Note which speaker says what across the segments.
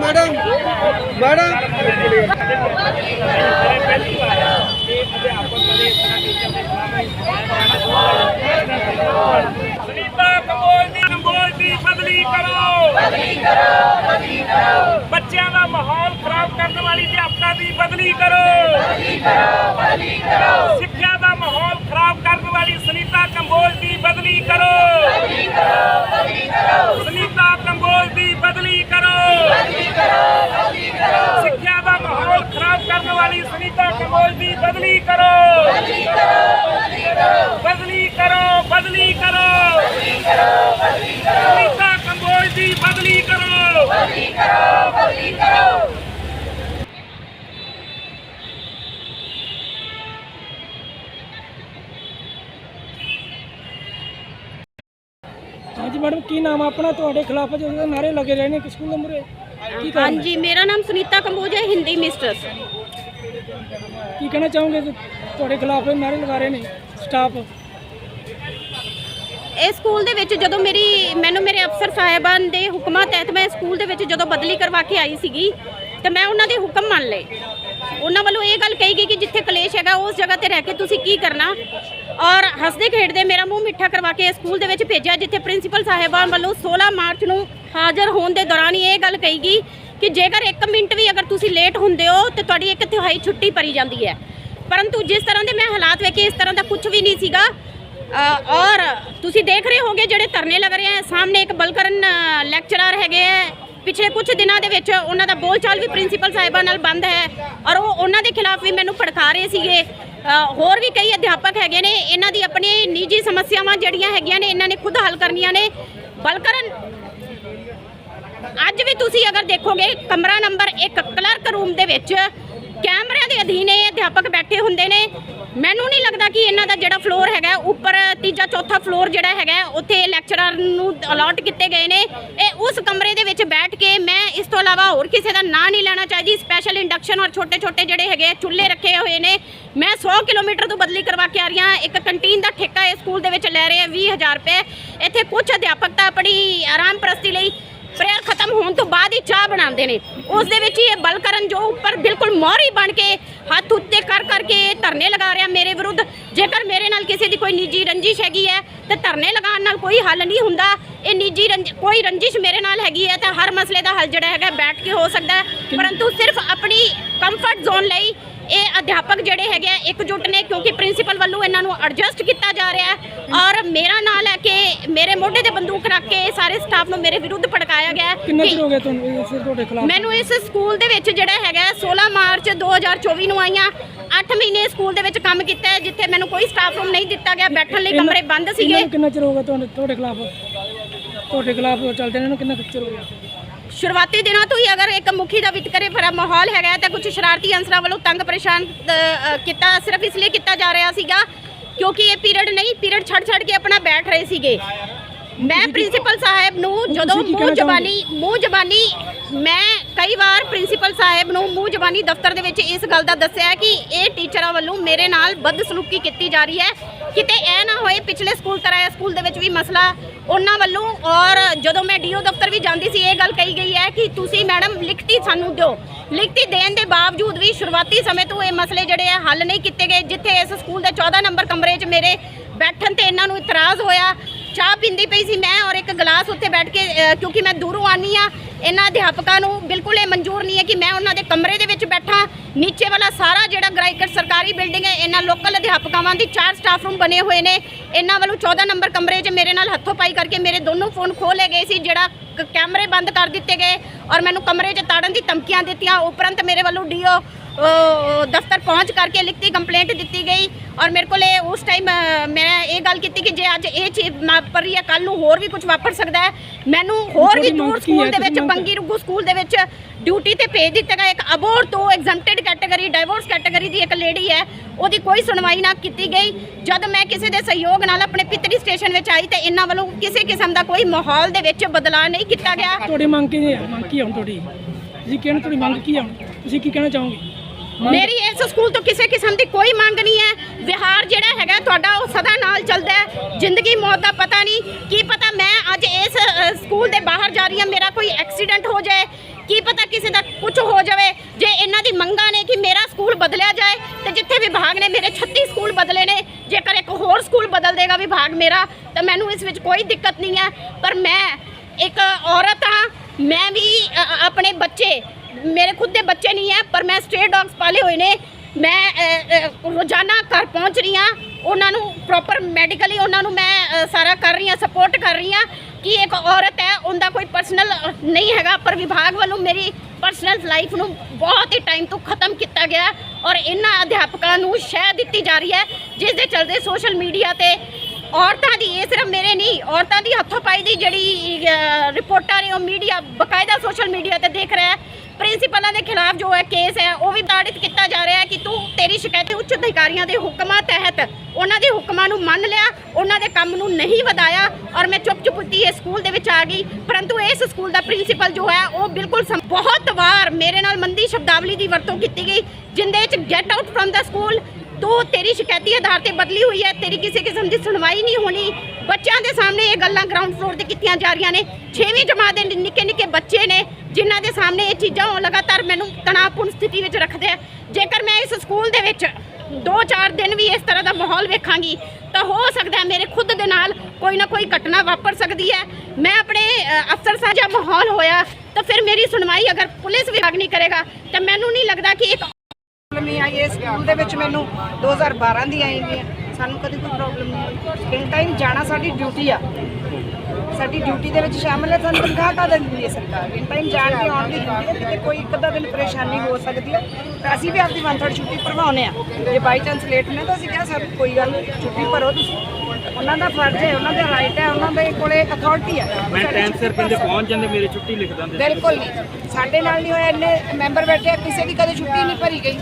Speaker 1: Madam madam
Speaker 2: Sunita Kamboj ਦੀ ਕੰਬੋਜ ਦੀ ਬਦਲੀ ਕਰੋ। ਬਦਲੀ ਕਰੋ ਬਦਲੀ ਕਰੋ ਬੱਚਿਆਂ ਦਾ ਮਾਹੌਲ ਖਰਾਬ ਕਰਨ ਵਾਲੀ ਅਧਿਆਪਕਾਂ ਦੀ ਬਦਲੀ ਕਰੋ। ਬਦਲੀ ਕਰੋ ਬਦਲੀ ਕਰੋ ਸਿੱਖਿਆ ਦਾ ਮਾਹੌਲ ਖਰਾਬ ਕਰਨ ਵਾਲੀ ਸੁਨੀਤਾ ਕੰਬੋਜ ਦੀ ਬਦਲੀ ਕਰੋ। ਬਦਲੀ ਕਰੋ ਬਦਲੀ ਕਰੋ ਸੁਨੀਤਾ ਕੰਬੋਜ ਦੀ ਬਦਲੀ ਬਦਲੀ ਕਰੋ ਬਦਲੀ ਕਰੋ ਸਿੱਖਿਆ ਦਾ ਮਾਹੌਲ ਖਰਾਬ ਕਰਨ ਵਾਲੀ ਸੁਨੀਤਾ ਕੰਬੋਜ ਦੀ ਬਦਲੀ ਕਰੋ। ਬਦਲੀ ਕਰੋ ਬਦਲੀ ਕਰੋ। ਬਦਲੀ ਕਰੋ ਬਦਲੀ ਕਰੋ। ਬਦਲੀ ਕਰੋ ਸੁਨੀਤਾ ਕੰਬੋਜ ਦੀ ਬਦਲੀ ਕਰੋ। ਬਦਲੀ ਕਰੋ ਬਦਲੀ ਕਰੋ।
Speaker 3: ਹਾਂਜੀ ਮੈਡਮ ਕੀ ਨਾਮ ਆਪਣਾ? ਤੁਹਾਡੇ ਖਿਲਾਫ ਜੋ ਨਾਰੇ ਲੱਗੇ ਰਹੇ ਨੇ ਕਿ ਸਕੂਲ ਕਾਰਨ ਹੈ?
Speaker 4: ਹਾਂਜੀ ਮੇਰਾ ਨਾਮ ਸੁਨੀਤਾ ਕੰਬੋਜ ਹੈ ਹਿੰਦੀ ਮਿਸਟਰਸ
Speaker 3: ਕੀ ਕਹਿਣਾ ਚਾਹੋਗੇ? ਤੁਹਾਡੇ ਖਿਲਾਫ ਇਹ ਨਾਰੇ ਲਗਾ ਰਹੇ ਨੇ ਸਟਾਫ
Speaker 4: ਇਹ ਸਕੂਲ ਦੇ ਵਿੱਚ ਜਦੋਂ ਮੇਰੀ ਮੈਨੂੰ ਮੇਰੇ ਅਫਸਰ ਸਾਹਿਬਾਨ ਦੇ ਹੁਕਮਾਂ ਤਹਿਤ ਮੈਂ ਸਕੂਲ ਦੇ ਵਿੱਚ ਜਦੋਂ ਬਦਲੀ ਕਰਵਾ ਕੇ ਆਈ ਸੀਗੀ ਤੇ ਮੈਂ ਉਹਨਾਂ ਦੇ ਹੁਕਮ ਮੰਨ ਲਏ। ਉਹਨਾਂ ਵੱਲੋਂ ਇਹ ਗੱਲ ਕਹੀ ਗਈ ਕਿ ਜਿੱਥੇ ਕਲੇਸ਼ ਹੈਗਾ, ਉਸ ਜਗ੍ਹਾ ਤੇ ਰਹਿ ਕੇ ਤੁਸੀਂ ਕੀ ਕਰਨਾ? ਔਰ ਹੱਸਦੇ ਖੇਡਦੇ ਮੇਰਾ ਮੂੰਹ ਮਿੱਠਾ ਕਰਵਾ ਕੇ ਸਕੂਲ ਦੇ ਵਿੱਚ ਭੇਜਿਆ, ਜਿੱਥੇ ਪ੍ਰਿੰਸੀਪਲ ਸਾਹਿਬਾਨ ਵੱਲੋਂ 16 ਮਾਰਚ ਨੂੰ ਹਾਜ਼ਰ ਹੋਣ ਦੇ ਦੌਰਾਨ ਹੀ ਇਹ ਗੱਲ ਕਹੀ ਗਈ ਕਿ ਜੇਕਰ 1 ਮਿੰਟ ਵੀ ਅਗਰ ਤੁਸੀਂ ਲੇਟ ਹੁੰਦੇ ਹੋ, ਤੇ ਤੁਹਾਡੀ ਇੱਕ ਤਿਹਾਈ ਛੁੱਟੀ ਪਰੀ ਜਾਂਦੀ ਹੈ। ਪਰੰਤੂ ਜਿਸ ਤਰ੍ਹਾਂ ਦੇ ਮੈਂ ਹਾਲਾਤ ਵੇਖੇ, ਇਸ ਤਰ੍ਹਾਂ ਦਾ ਕੁਝ ਵੀ ਨਹੀਂ ਸੀਗਾ। ਔਰ ਤੁਸੀਂ ਦੇਖ ਰਹੇ ਹੋਗੇ ਜਿਹੜੇ ਧਰਨੇ ਲੱਗ ਰਹੇ ਆ, ਸਾਹਮਣੇ ਇੱਕ ਬਲਕਰਨ ਲੈਕਚਰਰ ਹੈਗੇ ਆ ਪਿਛਲੇ ਕੁਝ ਦਿਨਾਂ ਦੇ ਵਿੱਚ ਉਹਨਾਂ ਦਾ ਬੋਲਚਾਲ ਵੀ ਪ੍ਰਿੰਸੀਪਲ ਸਾਹਿਬਾਂ ਨਾਲ ਬੰਦ ਹੈ ਔਰ ਉਹ ਉਹਨਾਂ ਦੇ ਖਿਲਾਫ ਵੀ ਮੈਨੂੰ ਭੜਕਾ ਰਹੇ ਸੀਗੇ। ਹੋਰ ਵੀ ਕਈ ਅਧਿਆਪਕ ਹੈਗੇ ਨੇ, ਇਹਨਾਂ ਦੀ ਆਪਣੀ ਨਿੱਜੀ ਸਮੱਸਿਆਵਾਂ ਜਿਹੜੀਆਂ ਹੈਗੀਆਂ ਨੇ, ਇਹਨਾਂ ਨੇ ਖੁਦ ਹੱਲ ਕਰਨੀਆਂ ਨੇ। ਬਲਕਰਨ, ਅੱਜ ਵੀ ਤੁਸੀਂ ਅਗਰ ਦੇਖੋਗੇ, ਕਮਰਾ ਨੰਬਰ 1 ਕਲਰਕ ਰੂਮ ਦੇ ਵਿੱਚ ਕੈਮਰਿਆਂ ਦੇ ਅਧੀਨ ਇਹ ਅਧਿਆਪਕ ਬੈਠੇ ਹੁੰਦੇ ਨੇ। ਮੈਨੂੰ ਨਹੀਂ ਲੱਗਦਾ ਕਿ ਇਹਨਾਂ ਦਾ ਜਿਹੜਾ ਫਲੋਰ ਹੈਗਾ ਉੱਪਰ ਤੀਜਾ ਚੌਥਾ ਫਲੋਰ ਜਿਹੜਾ ਹੈਗਾ ਉੱਥੇ ਲੈਕਚਰਰ ਨੂੰ ਅਲਾਟ ਕੀਤੇ ਗਏ ਨੇ। ਇਹ ਉਸ ਕਮਰੇ ਦੇ ਵਿੱਚ ਬੈਠ ਕੇ ਮੈਂ ਇਸ ਤੋਂ ਇਲਾਵਾ ਹੋਰ ਕਿਸੇ ਦਾ ਨਾਂ ਨਹੀਂ ਲੈਣਾ ਚਾਹੀਦੀ। ਸਪੈਸ਼ਲ ਇੰਡਕਸ਼ਨ ਔਰ ਛੋਟੇ ਛੋਟੇ ਜਿਹੜੇ ਹੈਗੇ ਆ, ਚੁੱਲ੍ਹੇ ਰੱਖੇ ਹੋਏ ਨੇ। ਮੈਂ 100 ਕਿਲੋਮੀਟਰ ਤੋਂ ਬਦਲੀ ਕਰਵਾ ਕੇ ਆ ਰਹੀ ਹਾਂ। ਇੱਕ ਕੰਟੀਨ ਦਾ ਠੇਕਾ ਇਸ ਸਕੂਲ ਦੇ ਵਿੱਚ ਲੈ ਰਹੇ ਆ 20000 ਰੁਪਏ। ਇੱਥੇ ਕੁਝ ਅਧਿਆਪਕ ਤਾਂ ਆਪਣੀ ਆਰਾਮ ਪ੍ਰਸਤੀ ਲਈ ਪ੍ਰੇਅਰ ਖਤਮ ਹੋਣ ਤੋਂ ਬਾਅਦ ਹੀ ਚਾਹ ਬਣਾਉਂਦੇ ਨੇ। ਉਸ ਦੇ ਵਿੱਚ ਹੀ ਇਹ ਬਲਕਰਨ ਜੋ ਉੱਪਰ ਬਿਲਕੁਲ ਮੋਹਰੀ ਬਣ ਕੇ ਹੱਥ ਉੱਤੇ ਕਰ ਕਰਕੇ ਇਹ ਧਰਨੇ ਲਗਾ ਰਿਹਾ ਮੇਰੇ ਵਿਰੁੱਧ। ਜੇਕਰ ਮੇਰੇ ਨਾਲ ਕਿਸੇ ਦੀ ਕੋਈ ਨਿੱਜੀ ਰੰਜਿਸ਼ ਹੈਗੀ ਹੈ ਤੇ ਧਰਨੇ ਲਗਾਉਣ ਨਾਲ ਕੋਈ ਹੱਲ ਨਹੀਂ ਹੁੰਦਾ। ਇਹ ਨਿੱਜੀ ਕੋਈ ਰੰਜਿਸ਼ ਮੇਰੇ ਨਾਲ ਹੈਗੀ ਹੈ ਤਾਂ ਹਰ ਮਸਲੇ ਦਾ ਹੱਲ ਜਿਹੜਾ ਹੈਗਾ ਬੈਠ ਕੇ ਹੋ ਸਕਦਾ ਹੈ। ਪਰੰਤੂ ਸਿਰਫ ਆਪਣੀ ਕੰਫਰਟ ਜ਼ੋਨ ਲਈ ਇਹ ਅਧਿਆਪਕ ਜਿਹੜੇ ਹੈਗੇ ਆ ਇਕਜੁੱਟ ਨੇ ਕਿਉਂਕਿ ਪ੍ਰਿੰਸੀਪਲ ਵੱਲੋਂ ਇਹਨਾਂ ਨੂੰ ਐਡਜਸਟ ਕੀਤਾ ਜਾ ਰਿਹਾ ਹੈ। ਔਰ ਮੇਰਾ ਨਾਂ ਲੈ ਕੇ ਮੇਰੇ ਮੋਢੇ ਤੇ ਬੰਦੂਕ ਰੱਖ ਕੇ ਸਾਰੇ ਸਟਾਫ ਨੂੰ ਮੇਰੇ ਵਿਰੁੱਧ ਭੜਕਾਇਆ ਗਿਆ ਹੈ
Speaker 3: ਕਿੰਨਾ ਚਿਰ ਹੋ ਗਿਆ ਤੁਹਾਨੂੰ ਇਸ ਤੁਹਾਡੇ ਖਿਲਾਫ?
Speaker 4: ਮੈਨੂੰ ਇਸ ਸਕੂਲ ਦੇ ਵਿੱਚ ਜਿਹੜਾ ਹੈਗਾ 16 ਮਾਰਚ 2024 ਨੂੰ ਆਈਆਂ। 8 ਮਹੀਨੇ ਸਕੂਲ ਦੇ ਵਿੱਚ ਕੰਮ ਕੀਤਾ ਹੈ ਜਿੱਥੇ ਮੈਨੂੰ ਕੋਈ ਸਟਾਫ ਰੂਮ ਨਹੀਂ ਦਿੱਤਾ ਗਿਆ। ਬੈਠਣ ਲਈ ਕਮਰੇ ਬੰਦ ਸੀਗੇ।
Speaker 3: ਕਿੰਨਾ ਚਿਰ ਹੋ ਗਿਆ ਤੁਹਾਡੇ ਤੁਹਾਡੇ ਖਿਲਾਫ? ਤੁਹਾਡੇ ਖਿਲਾਫ ਚੱਲਦੇ ਨੇ ਨੂੰ ਕਿੰਨਾ ਚਿਰ ਹੋ ਗਿਆ?
Speaker 4: ਸ਼ੁਰੂਆਤੀ ਦਿਨਾਂ ਤੋਂ ਹੀ ਅਗਰ ਇੱਕ ਮੁਖੀ ਦਾ ਵਿਤਕਰੇ ਭਰਾ ਮਾਹੌਲ ਹੈਗਾ ਤਾਂ ਕੁਝ ਸ਼ਰਾਰਤੀ ਅੰਸਰਾਂ ਵੱਲੋਂ ਤੰਗ ਪਰੇਸ਼ਾਨ ਕੀਤਾ ਸਿਰਫ ਇਸ ਲਈ ਕੀਤਾ ਜਾ ਰਿਹਾ ਸੀਗਾ ਕਿਉਂਕਿ ਇਹ ਪੀਰੀਅਡ ਨਹੀਂ ਪੀਰੀਅਡ ਛੱਡ ਛੱਡ ਕੇ ਆਪਣਾ ਬੈਠ ਰਹੇ ਸੀਗੇ। ਮੈਂ ਪ੍ਰਿੰਸੀਪਲ ਸਾਹਿਬ ਨੂੰ ਜਦੋਂ ਮੂੰਹ ਜ਼ਬਾਨੀ ਮੂੰਹ ਜ਼ਬਾਨੀ ਮੈਂ ਕਈ ਵਾਰ ਪ੍ਰਿੰਸੀਪਲ ਸਾਹਿਬ ਨੂੰ ਮੂੰਹ ਜ਼ਬਾਨੀ ਦਫ਼ਤਰ ਦੇ ਵਿੱਚ ਇਸ ਗੱਲ ਦਾ ਦੱਸਿਆ ਕਿ ਇਹ ਟੀਚਰਾਂ ਵੱਲੋਂ ਮੇਰੇ ਨਾਲ ਬਦਸਲੂਕੀ ਕੀਤੀ ਜਾ ਰਹੀ ਹੈ। ਕਿਤੇ ਇਹ ਨਾ ਹੋਏ, ਪਿਛਲੇ ਸਕੂਲ ਕਰਾਇਆ ਸਕੂਲ ਦੇ ਵਿੱਚ ਵੀ ਮਸਲਾ ਉਹਨਾਂ ਵੱਲੋਂ। ਔਰ ਜਦੋਂ ਮੈਂ ਡੀਓ ਦਫ਼ਤਰ ਵੀ ਜਾਂਦੀ ਸੀ, ਇਹ ਗੱਲ ਕਹੀ ਗਈ ਹੈ ਕਿ ਤੁਸੀਂ ਮੈਡਮ ਲਿਖਤੀ ਸਾਨੂੰ ਦਿਓ। ਲਿਖਤੀ ਦੇਣ ਦੇ ਬਾਵਜੂਦ ਵੀ ਸ਼ੁਰੂਆਤੀ ਸਮੇਂ ਤੋਂ ਇਹ ਮਸਲੇ ਜਿਹੜੇ ਆ ਹੱਲ ਨਹੀਂ ਕੀਤੇ ਗਏ, ਜਿੱਥੇ ਇਸ ਸਕੂਲ ਦੇ 14 ਨੰਬਰ ਕਮਰੇ 'ਚ ਮੇਰੇ ਬੈਠਣ ਤੇ ਇਹਨਾਂ ਨੂੰ ਇਤਰਾਜ਼ ਹੋਇਆ। ਚਾਹ ਪੀਂਦੀ ਪਈ ਸੀ, ਮੈਂ ਔਰ ਇੱਕ ਗਲਾਸ ਉੱਥੇ ਬੈਠ ਕੇ ਕਿਉਂਕਿ ਮੈਂ ਦੂਰੋਂ ਆਨੀ ਆ ਇਹਨਾਂ ਅਧਿਆਪਕਾਂ ਨੂੰ ਬਿਲਕੁਲ ਇਹ ਮਨਜ਼ੂਰ ਨਹੀਂ ਹੈ ਕਿ ਮੈਂ ਉਹਨਾਂ ਦੇ ਕਮਰੇ ਦੇ ਵਿੱਚ ਬੈਠਾਂ। ਨੀਚੇ ਵਾਲਾ ਸਾਰਾ ਜਿਹੜਾ ਗ੍ਰਾਈਕਰ ਸਰਕਾਰੀ ਬਿਲਡਿੰਗ ਹੈ, ਇਹਨਾਂ ਲੋਕਲ ਅਧਿਆਪਕਾਵਾਂ ਦੀ ਚਾਰ ਸਟਾਫ ਰੂਮ ਬਣੇ ਹੋਏ ਨੇ। ਇਹਨਾਂ ਵੱਲੋਂ 14 ਨੰਬਰ ਕਮਰੇ 'ਚ ਮੇਰੇ ਨਾਲ ਹੱਥੋਂ ਪਾਈ ਕਰਕੇ ਮੇਰੇ ਦੋਨੋਂ ਫੋਨ ਖੋਹ ਲਏ ਗਏ ਸੀ, ਜਿਹੜਾ ਕ- ਕੈਮਰੇ ਬੰਦ ਕਰ ਦਿੱਤੇ ਗਏ ਔਰ ਮੈਨੂੰ ਕਮਰੇ 'ਚ ਤਾੜਨ ਦੀ ਧਮਕੀਆਂ ਦਿੱਤੀਆਂ। ਉਪਰੰਤ ਮੇਰੇ ਵੱਲੋਂ ਡੀਓ ਦਫ਼ਤਰ ਪਹੁੰਚ ਕਰਕੇ ਲਿਖਤੀ ਕੰਪਲੇਂਟ ਦਿੱਤੀ ਗਈ ਔਰ ਮੇਰੇ ਕੋਲ ਉਸ ਟਾਈਮ ਮੈਂ ਇਹ ਗੱਲ ਕੀਤੀ ਕਿ ਜੇ ਅੱਜ ਇਹ ਚੀਜ਼ ਵਾਪਰ ਰਹੀ ਹੈ ਕੱਲ ਨੂੰ ਹੋਰ ਵੀ ਕੁਝ ਵਾਪਰ ਸਕਦਾ ਹੈ ਮੈਨੂੰ ਹੋਰ ਵੀ ਦੂਰ? ਸਕੂਲ ਦੇ ਵਿੱਚ ਪੰਗੀ ਰੁੱਗੂ ਸਕੂਲ ਦੇ ਵਿੱਚ ਡਿਊਟੀ ਤੇ ਭੇਜ ਦਿੱਤਾ ਗਿਆ ਇੱਕ ਅਬੋਰ ਤੋਂ ਐਗਜ਼ੈਂਪਟਡ ਕੈਟਾਗਰੀ ਡਾਈਵੋਰਸ ਕੈਟਾਗਰੀ ਦੀ ਇੱਕ ਲੇਡੀ ਹੈ ਉਹਦੀ ਕੋਈ ਸੁਣਵਾਈ ਨਾ ਕੀਤੀ ਗਈ ਜਦ ਮੈਂ ਕਿਸੇ ਦੇ ਸਹਿਯੋਗ ਨਾਲ ਆਪਣੇ ਪਿਤਰੀ ਸਟੇਸ਼ਨ ਵਿੱਚ ਆਈ ਤੇ ਇਹਨਾਂ ਵੱਲੋਂ ਕਿਸੇ ਕਿਸਮ ਦਾ ਕੋਈ ਮਾਹੌਲ ਦੇ ਵਿੱਚ ਬਦਲਾਅ ਨਹੀਂ ਕੀਤਾ ਗਿਆ
Speaker 3: ਤੁਹਾਡੀ ਮੰਗ ਕੀ ਹੈ ਮੰਗ ਕੀ ਹੈ ਹੁਣ ਤੁਹਾਡੀ ਤੁਸੀਂ ਕਹਿਣਾ ਤੁਹਾਡੀ ਮੰਗ ਕੀ ਹੈ ਤੁਸੀਂ ਕੀ ਕਹਿਣਾ ਚਾਹੋਗੇ
Speaker 4: ਮੇਰੀ ਇਸ ਸਕੂਲ ਤੋਂ ਕਿਸੇ ਕਿਸਮ ਦੀ ਕੋਈ ਮੰਗ ਨਹੀਂ ਹੈ। ਵਿਹਾਰ ਜਿਹੜਾ ਹੈਗਾ, ਤੁਹਾਡਾ ਉਹ ਸਦਾ ਨਾਲ ਚੱਲਦਾ ਹੈ। ਜ਼ਿੰਦਗੀ, ਮੌਤ ਦਾ ਪਤਾ ਨਹੀਂ। ਕੀ ਪਤਾ ਮੈਂ ਅੱਜ ਇਸ ਸਕੂਲ ਦੇ ਬਾਹਰ ਜਾ ਰਹੀ ਹਾਂ, ਮੇਰਾ ਕੋਈ ਐਕਸੀਡੈਂਟ ਹੋ ਜਾਏ। ਕੀ ਪਤਾ ਕਿਸੇ ਦਾ ਕੁਝ ਹੋ ਜਾਵੇ। ਜੇ ਇਹਨਾਂ ਦੀ ਮੰਗਾਂ ਨੇ ਕਿ ਮੇਰਾ ਸਕੂਲ ਬਦਲਿਆ ਜਾਏ, ਤੇ ਜਿੱਥੇ ਵਿਭਾਗ ਨੇ, ਮੇਰੇ 36 ਸਕੂਲ ਬਦਲੇ ਨੇ। ਜੇਕਰ ਇੱਕ ਹੋਰ ਸਕੂਲ ਬਦਲ ਦੇਗਾ ਵਿਭਾਗ ਮੇਰਾ, ਤਾਂ ਮੈਨੂੰ ਇਸ ਵਿੱਚ ਕੋਈ ਦਿੱਕਤ ਨਹੀਂ ਹੈ। ਪਰ ਮੈਂ ਇੱਕ ਔਰਤ ਹਾਂ। ਮੈਂ ਵੀ ਆਪਣੇ ਬੱਚੇ ਮੇਰੇ ਖੁਦ ਦੇ ਬੱਚੇ ਨਹੀਂ ਹੈ, ਪਰ ਮੈਂ ਸਟ੍ਰੇ ਡੌਗਸ ਪਾਲੇ ਹੋਏ ਨੇ। ਮੈਂ ਰੋਜ਼ਾਨਾ ਘਰ ਪਹੁੰਚ ਰਹੀ ਹਾਂ। ਉਹਨਾਂ ਨੂੰ ਪ੍ਰੋਪਰ ਮੈਡੀਕਲੀ ਉਹਨਾਂ ਨੂੰ ਮੈਂ ਸਾਰਾ ਕਰ ਰਹੀ ਹਾਂ ਸਪੋਰਟ ਕਰ ਰਹੀ ਹਾਂ ਕਿ ਇੱਕ ਔਰਤ ਹੈ, ਉਹਦਾ ਕੋਈ ਪਰਸਨਲ ਨਹੀਂ ਹੈਗਾ, ਪਰ ਵਿਭਾਗ ਵੱਲੋਂ ਮੇਰੀ ਪਰਸਨਲ ਲਾਈਫ ਨੂੰ ਬਹੁਤ ਹੀ ਟਾਈਮ ਤੋਂ ਖਤਮ ਕੀਤਾ ਗਿਆ ਔਰ ਇਹਨਾਂ ਅਧਿਆਪਕਾਂ ਨੂੰ ਸ਼ਹਿ ਦਿੱਤੀ ਜਾ ਰਹੀ ਹੈ, ਜਿਸ ਦੇ ਚਲਦੇ ਸੋਸ਼ਲ ਮੀਡੀਆ ਤੇ ਔਰਤਾਂ ਦੀ, ਇਹ ਸਿਰਫ ਮੇਰੇ ਨਹੀਂ, ਔਰਤਾਂ ਦੀ ਹੱਥੋਂ ਪਾਈ ਦੀ ਜਿਹੜੀ ਰਿਪੋਰਟਾਂ ਨੇ, ਉਹ ਮੀਡੀਆ ਬਕਾਇਦਾ ਸੋਸ਼ਲ ਮੀਡੀਆ ਤੇ ਦੇਖ ਰਿਹਾ ਹੈ। ਪ੍ਰਿੰਸੀਪਲਾਂ ਦੇ ਖਿਲਾਫ ਜੋ ਹੈ ਕੇਸ ਹੈ, ਉਹ ਵੀ ਤਾੜਿਤ ਕੀਤਾ ਜਾ ਰਿਹਾ ਹੈ ਕਿ ਤੂੰ ਤੇਰੀ ਸ਼ਿਕਾਇਤ ਉੱਚ ਅਧਿਕਾਰੀਆਂ ਦੇ ਹੁਕਮਾਂ ਤਹਿਤ ਉਹਨਾਂ ਦੇ ਹੁਕਮਾਂ ਨੂੰ ਮੰਨ ਲਿਆ, ਉਹਨਾਂ ਦੇ ਕੰਮ ਨੂੰ ਨਹੀਂ ਵਧਾਇਆ ਔਰ ਮੈਂ ਚੁੱਪ ਚੁਪਤੀ ਇਸ ਸਕੂਲ ਦੇ ਵਿੱਚ ਆ ਗਈ। ਪਰੰਤੂ ਇਸ ਸਕੂਲ ਦਾ ਪ੍ਰਿੰਸੀਪਲ ਜੋ ਹੈ, ਉਹ ਬਿਲਕੁਲ ਬਹੁਤ ਵਾਰ ਮੇਰੇ ਨਾਲ ਮੰਦੀ ਸ਼ਬਦਾਵਲੀ ਦੀ ਵਰਤੋਂ ਕੀਤੀ ਗਈ, ਜਿੰਦੇ ਵਿੱਚ ਗੈਟ ਆਊਟ ਫਰਮ ਦਾ ਸਕੂਲ ਤੂੰ ਤੇਰੀ ਸ਼ਿਕਾਇਤੀ ਆਧਾਰ ਤੇ ਬਦਲੀ ਹੋਈ ਹੈ, ਤੇਰੀ ਕਿਸੇ ਕਿਸਮ ਦੀ ਸੁਣਵਾਈ ਨਹੀਂ ਹੋਣੀ। ਬੱਚਿਆਂ ਦੇ ਸਾਹਮਣੇ ਇਹ ਗੱਲਾਂ ਗਰਾਊਂਡ ਫਲੋਰ ਤੇ ਕੀਤੀਆਂ ਜਾ ਰਹੀਆਂ ਨੇ। 6ਵੀਂ ਜਮਾਤ ਦੇ ਨਿੱਕੇ ਨਿੱਕੇ ਬੱਚੇ ਨੇ ਜਿਨ੍ਹਾਂ ਦੇ ਸਾਹਮਣੇ ਇਹ ਚੀਜ਼ਾਂ ਉਹ ਲਗਾਤਾਰ ਮੈਨੂੰ ਤਣਾਅਪੂਰਨ ਸਥਿਤੀ ਵਿੱਚ ਰੱਖਦੇ ਆ। ਜੇਕਰ ਮੈਂ ਇਸ ਸਕੂਲ ਦੇ ਵਿੱਚ 2-4 ਦਿਨ ਵੀ ਇਸ ਤਰ੍ਹਾਂ ਦਾ ਮਾਹੌਲ ਵੇਖਾਂਗੀ ਤਾਂ ਹੋ ਸਕਦਾ ਹੈ ਮੇਰੇ ਖੁਦ ਦੇ ਨਾਲ ਕੋਈ ਨਾ ਕੋਈ ਘਟਨਾ ਵਾਪਰ ਸਕਦੀ ਹੈ। ਮੈਂ ਆਪਣੇ ਅ, ਅਫਸਰ ਸਾਜਾ ਮਾਹੌਲ ਹੋਇਆ ਤਾਂ ਫਿਰ ਮੇਰੀ ਸੁਣਵਾਈ ਅਗਰ ਪੁਲਿਸ ਵਿਭਾਗ ਨਹੀਂ ਕਰੇਗਾ ਤਾਂ ਮੈਨੂੰ ਨਹੀਂ ਲੱਗਦਾ ਕਿ ਇੱਕ
Speaker 5: ਪ੍ਰੋਬਲਮ ਨਹੀਂ ਆਈ ਇਸ ਸਕੂਲ ਦੇ ਵਿੱਚ ਮੈਨੂੰ 2012 ਦੀ ਆਈ ਵੀ ਹੈ। ਸਾਨੂੰ ਕਦੇ ਕੋਈ ਪ੍ਰੋਬਲਮ ਨਹੀਂ ਇਨ ਟਾਈਮ ਜਾਣਾ ਸਾਡੀ ਡਿਊਟੀ ਆ। ਸਾਡੀ ਡਿਊਟੀ ਦੇ ਵਿੱਚ ਸ਼ਾਮਲ ਹੈ ਸਾਨੂੰ ਤਨਖਾਹ ਕਾ ਦਿੰਦੀ ਹੈ ਸਰਕਾਰ? ਇਨ ਟਾਈਮ ਜਾਣ ਕੇ ਆਉਣ ਦੀ ਡਿਊਟੀ ਹੈ ਕਿਤੇ ਕੋਈ ਇੱਕ ਅੱਧਾ ਦਿਨ ਪਰੇਸ਼ਾਨੀ ਹੋ ਸਕਦੀ ਹੈ। ਤਾਂ ਅਸੀਂ ਵੀ ਆਪਦੀ ਵਨ ਥਰਡ ਛੁੱਟੀ ਭਰਵਾਉਂਦੇ ਆ ਜੇ ਬਾਈ ਚਾਂਸ ਲੇਟ ਨੇ ਤਾਂ ਅਸੀਂ ਕਹਿ ਸਕਦੇ ਕੋਈ ਗੱਲ ਨਹੀਂ, ਛੁੱਟੀ ਭਰੋ ਤੁਸੀਂ। ਉਹਨਾਂ ਦਾ ਫਰਜ਼ ਹੈ ਉਹਨਾਂ ਦਾ ਰਾਈਟ ਹੈ ਉਹਨਾਂ ਦੇ ਕੋਲੇ ਅਥਾਰਟੀ ਹੈ।
Speaker 6: ਮੈਂ ਟਾਈਮ ਸਿਰ ਕਹਿੰਦੇ ਪਹੁੰਚ ਜਾਂਦੇ ਮੇਰੀ ਛੁੱਟੀ ਲਿਖ ਦਿੰਦੇ।
Speaker 5: ਬਿਲਕੁਲ ਨਹੀਂ। ਸਾਡੇ ਨਾਲ ਨਹੀਂ ਹੋਇਆ ਇੰਨੇ ਮੈਂਬਰ ਬੈਠੇ ਆ ਕਿਸੇ ਦੀ ਕਦੇ ਛੁੱਟੀ ਨਹੀਂ ਭਰੀ ਗਈ।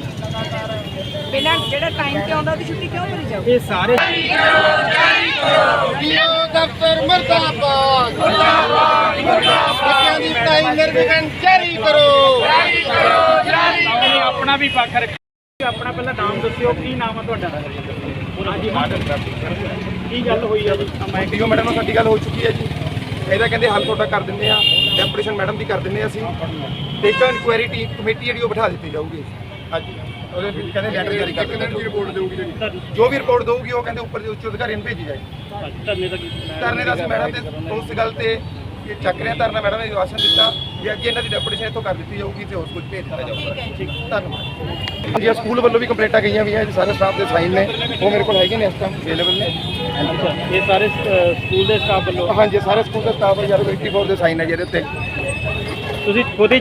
Speaker 5: ਬਿਨਾਂ ਜਿਹੜਾ ਟਾਈਮ ਤੇ ਆਉਂਦਾ ਉਹਦੀ ਛੁੱਟੀ ਕਿਉਂ ਭਰੀ ਜਾਊ?
Speaker 6: ਇਹ ਸਾਰੇ
Speaker 1: ਡੀਓ ਦਫ਼ਤਰ ਮਰਦਾਬਾਦ। ਬੱਚਿਆਂ ਦੀ ਪੜ੍ਹਾਈ ਨਿਰਵਿਘਨ ਜਾਰੀ ਕਰੋ।
Speaker 6: ਉਹਨੇ ਆਪਣਾ ਵੀ ਪੱਖ ਰੱਖਿਆ ਆਪਣਾ ਪਹਿਲਾਂ ਨਾਮ ਦੱਸਿਓ ਕੀ ਨਾਮ ਆ ਤੁਹਾਡਾ? ਹਾਂਜੀ ਕੀ ਗੱਲ ਹੋਈ ਆ ਜੀ? ਮੈਂ
Speaker 7: ਡੀਓ ਮੈਡਮ ਨਾਲ ਸਾਡੀ ਗੱਲ ਹੋ ਚੁੱਕੀ ਹੈ ਜੀ। ਇਹਦਾ ਕਹਿੰਦੇ ਹੱਲ ਤੁਹਾਡਾ ਕਰ ਦਿੰਦੇ ਆ ਡੈਪੂਟੇਸ਼ਨ ਮੈਡਮ ਦੀ ਕਰ ਦਿੰਦੇ ਆ ਅਸੀਂ। ਤੇ ਇੱਕ ਇਨਕੁਆਇਰੀ ਟੀਮ ਕਮੇਟੀ ਜਿਹੜੀ ਉਹ ਬਿਠਾ ਦਿੱਤੀ ਜਾਊਗੀ। ਹਾਂਜੀ। ਉਹਦੇ ਵਿੱਚ ਕਹਿੰਦੇ ਲੈਟਰ ਜਾਰੀ ਕਰ ਦਿੰਦੇ ਦੀ ਰਿਪੋਰਟ ਦੇਊਗੀ ਜਿਹੜੀ। ਜੋ ਵੀ ਰਿਪੋਰਟ ਦੇਊਗੀ ਉਹ ਕਹਿੰਦੇ ਉੱਪਰ ਦੇ ਉੱਚ ਅਧਿਕਾਰੀਆਂ ਨੂੰ ਭੇਜੀ ਜਾਏਗੀ।
Speaker 6: ਧਰਨੇ ਦਾ ਕੀ
Speaker 7: ਧਰਨੇ ਦਾ ਅਸੀਂ ਮੈਡਮ ਤੇ ਉਸ ਗੱਲ ਤੇ ਇਹ ਚੱਕ ਰਹੇ ਧਰਨਾ ਮੈਡਮ ਨੇ ਆਸ਼ਵਾਸਨ ਦਿੱਤਾ ਵੀ ਅੱਗੇ ਇਹਨਾਂ ਦੀ ਡੈਪੂਟੇਸ਼ਨ ਇੱਥੋਂ ਕਰ ਦਿੱਤੀ ਜਾਊਗੀ ਤੇ ਉਸ ਕੁਝ ਭੇਜ ਦਿੱਤਾ ਜਾਊਗਾ। ਠੀਕ ਧੰਨਵਾਦ। ਜੀ ਸਕੂਲ ਵੱਲੋਂ ਵੀ ਕੰਪਲੇਂਟਾਂ ਗਈਆਂ ਵੀ ਹੈ ਸਾਰੇ ਸਟਾਫ ਦੇ ਸਾਈਨ ਨੇ। ਉਹ ਮੇਰੇ ਕੋਲ ਹੈਗੇ ਨੇ ਇਸ ਟਾਈਮ ਅਵੇਲੇਬਲ ਨੇ।
Speaker 6: ਇਹ ਸਾਰੇ ਸਕੂਲ ਦੇ ਸਟਾਫ ਵੱਲੋਂ?
Speaker 7: ਹਾਂਜੀ ਸਾਰੇ ਸਕੂਲ ਦਾ ਸਟਾਫ ਯਾਰ 84 ਦੇ ਸਾਈਨ ਹੈ ਜਿਹਦੇ ਉੱਤੇ।
Speaker 6: ਤੁਸੀਂ ਖੁਦ ਹੀ